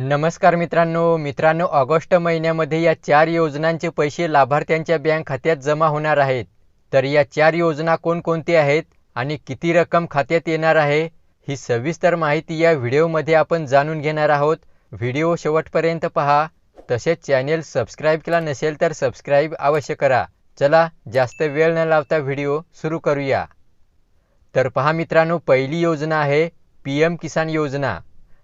नमस्कार मित्रांनो मित्रांनो ऑगस्ट महिन्यामध्ये या चार योजनांचे पैसे लाभार्थ्यांच्या बँक खात्यात जमा होणार आहेत. तर या चार योजना कोणकोणत्या आहेत आणि किती रक्कम खात्यात येणार आहे ही सविस्तर माहिती या व्हिडिओमध्ये आपण जाणून घेणार आहोत. व्हिडिओ शेवटपर्यंत पहा. तसेच चॅनेल सबस्क्राईब केला नसेल तर सबस्क्राईब अवश्य करा. चला जास्त वेळ न लावता व्हिडिओ सुरू करूया. तर पहा मित्रांनो पहिली योजना आहे पी एम किसान योजना.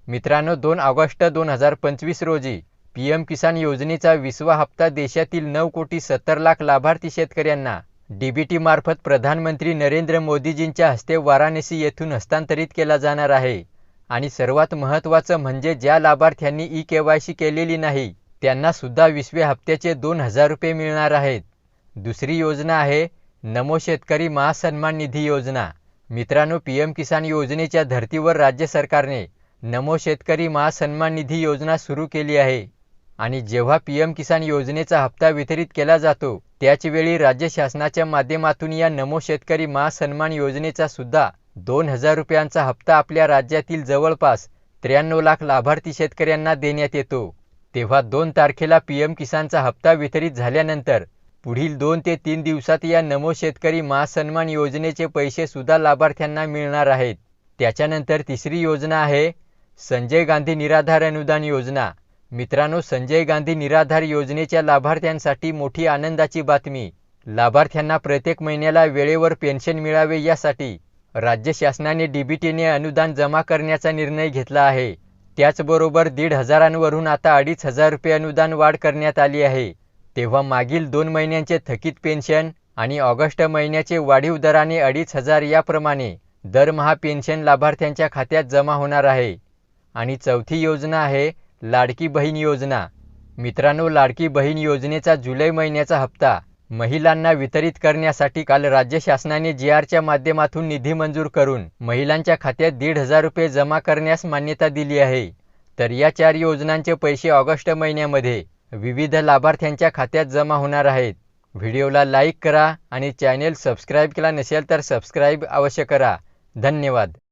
मित्रांनो दोन ऑगस्ट दोन हजार पंचवीस रोजी पी एम किसान योजनेचा विसवा हप्ता देशातील नऊ कोटी सत्तर लाख लाभार्थी शेतकऱ्यांना डीबीटी मार्फत प्रधानमंत्री नरेंद्र मोदीजींच्या हस्ते वाराणसी येथून हस्तांतरित केला जाणार आहे. आणि सर्वात महत्त्वाचं म्हणजे ज्या लाभार्थ्यांनी ई के वाय सी केलेली नाही त्यांना सुद्धा विसव्या हप्त्याचे दोन हजार रुपये मिळणार आहेत. दुसरी योजना आहे नमो शेतकरी महासन्मान निधी योजना. मित्रांनो पी एम किसान योजनेच्या धर्तीवर राज्य सरकारने नमो शेतकरी महासन्मान निधी योजना सुरू केली आहे. आणि जेव्हा पी एम किसान योजनेचा हप्ता वितरित केला जातो त्याचवेळी राज्य शासनाच्या माध्यमातून या नमो शेतकरी महासन्मान योजनेचा सुद्धा दोन हजार रुपयांचा हप्ता आपल्या राज्यातील जवळपास त्र्याण्णव लाख लाभार्थी शेतकऱ्यांना देण्यात येतो. तेव्हा दोन तारखेला पी एम किसानचा हप्ता वितरित झाल्यानंतर पुढील दोन ते तीन दिवसात या नमो शेतकरी महासन्मान योजनेचे पैसे सुद्धा लाभार्थ्यांना मिळणार आहेत. त्याच्यानंतर तिसरी योजना आहे संजय गांधी निराधार अनुदान योजना. मित्रांनो संजय गांधी निराधार योजनेच्या लाभार्थ्यांसाठी मोठी आनंदाची बातमी. लाभार्थ्यांना प्रत्येक महिन्याला वेळेवर पेन्शन मिळावे यासाठी राज्य शासनाने डीबीटीने अनुदान जमा करण्याचा निर्णय घेतला आहे. त्याचबरोबर दीड हजारांवरून आता अडीच हजार रुपये अनुदान वाढ करण्यात आली आहे. तेव्हा मागील दोन महिन्यांचे थकीत पेन्शन आणि ऑगस्ट महिन्याचे वाढीव दराने अडीच हजार याप्रमाणे दरमहा पेन्शन लाभार्थ्यांच्या खात्यात जमा होणार आहे. आणि चौथी योजना आहे लाडकी बहीण योजना. मित्रांनो लाडकी बहीण योजनेचा जुलै महिन्याचा हप्ता महिलांना वितरित करण्यासाठी काल राज्य शासनाने जी आरच्या माध्यमातून निधी मंजूर करून महिलांच्या खात्यात दीड हजार रुपये जमा करण्यास मान्यता दिली आहे. तर या चार योजनांचे पैसे ऑगस्ट महिन्यामध्ये विविध लाभार्थ्यांच्या खात्यात जमा होणार आहेत. व्हिडिओला लाईक करा आणि चॅनेल सबस्क्राईब केला नसेल तर सबस्क्राईब अवश्य करा. धन्यवाद.